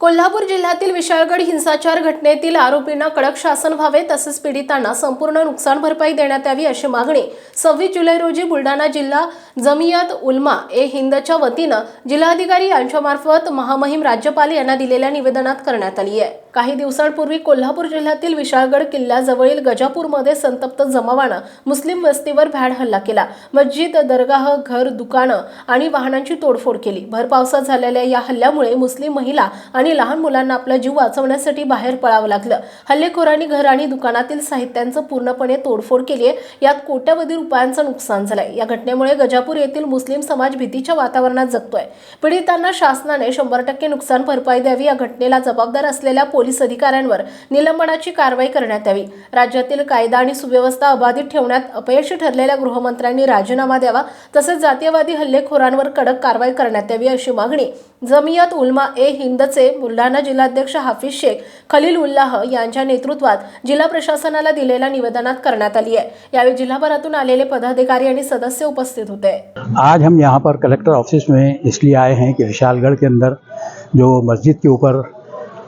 कोल्हापूर जिल्ह्यातील विशाळगड हिंसाचार घटनेतील आरोपींना कडक शासन व्हावे तसेच पीडितांना संपूर्ण नुकसान भरपाई देण्यात यावी अशी मागणी सव्वीस जुलै रोजी बुलढाणा जिल्हा जमियत उल्मा ए हिंदच्या वतीनं जिल्हाधिकारी यांच्यामार्फत महामहिम राज्यपाल यांना दिलेल्या निवेदनात करण्यात आली आहे. काही दिवसांपूर्वी कोल्हापूर जिल्ह्यातील विशाळगड किल्ल्याजवळील गजापूरमध्ये संतप्त जमावानं मुस्लिम वस्तीवर भ्याड हल्ला केला. मस्जिद दरगाह घर दुकानं आणि वाहनांची तोडफोड केली. भर पावसात झालेल्या या हल्ल्यामुळे मुस्लिम महिला आणि आणि लहान मुलांना आपला जीव वाचवण्यासाठी बाहेर पळावं लागलं. हल्लेखोरांनी घर आणि दुकानातील साहित्यांचं पूर्णपणे तोडफोड केली आहे यात कोट्यावधी रुपयांचं नुकसान झालंय. या घटनेमुळे गजापूर येथील मुस्लिम समाज भीतीच्या वातावरणात जगतोय. पीडितांना शासनाने शंभर टक्के नुकसान भरपाई द्यावी या घटनेला जबाबदार असलेल्या पोलीस अधिकाऱ्यांवर निलंबनाची कारवाई करण्यात यावी. राज्यातील कायदा आणि सुव्यवस्था अबाधित ठेवण्यात अपयशी ठरलेल्या गृहमंत्र्यांनी राजीनामा द्यावा तसेच जातीयवादी हल्लेखोरांवर कडक कारवाई करण्यात यावी अशी मागणी. जमियत उलमा ए हिंदचे बुलढाणा जिल्हाध्यक्ष हाफिज शेख खलील उल्लाह यांच्या नेतृत्वात जिल्हा प्रशासनाला दिलेल्या निवेदनात करण्यात आली आहे. यावेळी जिल्हाभरातून आलेले पदाधिकारी आणि सदस्य उपस्थित होते. आज हम यहाँ पर कलेक्टर ऑफ़िस में इसलिए आए हैं कि विशालगढ़ के अंदर जो मस्जिद के ऊपर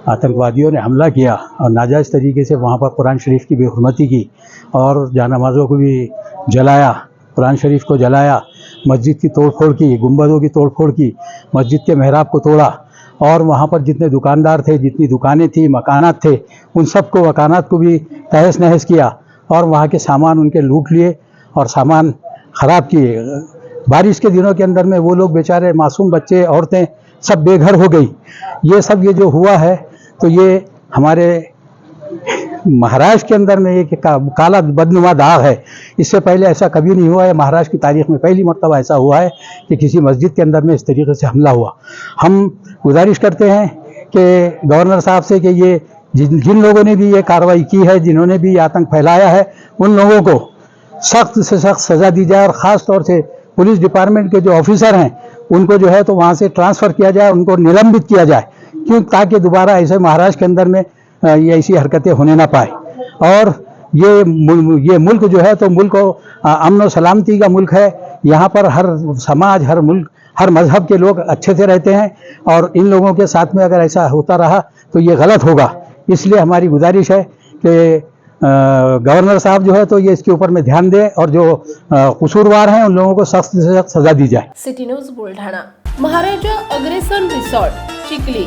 आतंकवादियों ने हमला किया और नाजायज़ तरीके से वहाँ पर कुरान शरीफ की बेहरमती की और जानमाज़ों को भी जलाया, कुरान शरीफ को जलाया, मस्जिद की तोड़फोड़ की, गुंबदों की तोड़फोड़ की, मस्जिद के महराब को तोड़ा और वहाँ पर जितने दुकानदार थे, जितनी दुकानें थी, मकानात थे, उन सबको मकानात को भी तहस नहस किया और वहाँ के सामान उनके लूट लिए और सामान ख़राब किए। बारिश के दिनों के अंदर में वो लोग बेचारे मासूम बच्चे, औरतें सब बेघर हो गई। ये सब, ये जो हुआ है तो ये हमारे महाराष्ट्र के अंदर में एक का, काला बदनुमा दाग है। इससे पहले ऐसा कभी नहीं हुआ है। महाराष्ट्र की तारीख में पहली मरतबा ऐसा हुआ है कि किसी मस्जिद के अंदर में इस तरीके से हमला हुआ। हम गुजारिश करते हैं कि गवर्नर साहब से कि ये जिन जिन लोगों ने भी ये कार्रवाई की है जिन्होंने भी आतंक फैलाया है उन लोगों को सख्त से सख्त सज़ा दी जाए और ख़ास तौर से पुलिस डिपार्टमेंट के जो ऑफिसर हैं उनको जो है तो वहाँ से ट्रांसफ़र किया जाए उनको निलंबित किया जाए। क्यों? ताकि दोबारा ऐसे महाराष्ट्र के अंदर में ये ऐसी हरकतें होने ना पाए। और ये मुल- ये मुल्क जो है तो मुल्क अमन और सलामती का मुल्क है। यहाँ पर हर समाज, हर मुल्क, हर मज़हब के लोग अच्छे से रहते हैं। और इन लोगों के साथ में अगर ऐसा होता रहा तो ये गलत होगा। इसलिए हमारी गुजारिश है कि गवर्नर साहब जो है तो ये इसके ऊपर में ध्यान दें और जो कसूरवार हैं, उन लोगों को सख्त से सख्त सज़ा दी जाए। City news, Buldhana. Maharaja Agrasen resort, Chikhli.